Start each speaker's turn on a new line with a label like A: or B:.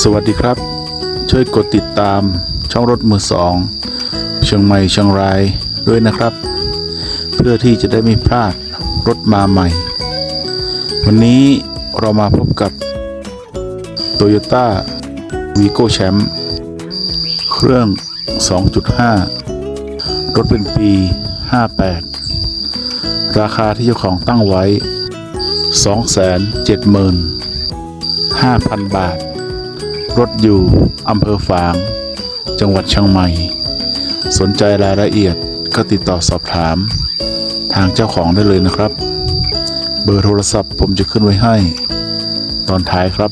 A: สวัสดีครับ ช่วยกดติดตามช่องรถมือสองเชียงใหม่เชียงรายด้วยนะครับ เพื่อที่จะได้ไม่พลาดรถมาใหม่ วันนี้เรามาพบกับ Toyota Vigo Champ เครื่อง 2.5 รถเป็นปี 58 ราคาที่เจ้าของตั้งไว้ 275,000 บาท รถอยู่อำเภอฝาง จังหวัดเชียงใหม่ สนใจรายละเอียดก็ติดต่อสอบถาม ทางเจ้าของได้เลยนะครับ เบอร์โทรศัพท์ผมจะขึ้นไว้ให้ ตอนท้ายครับ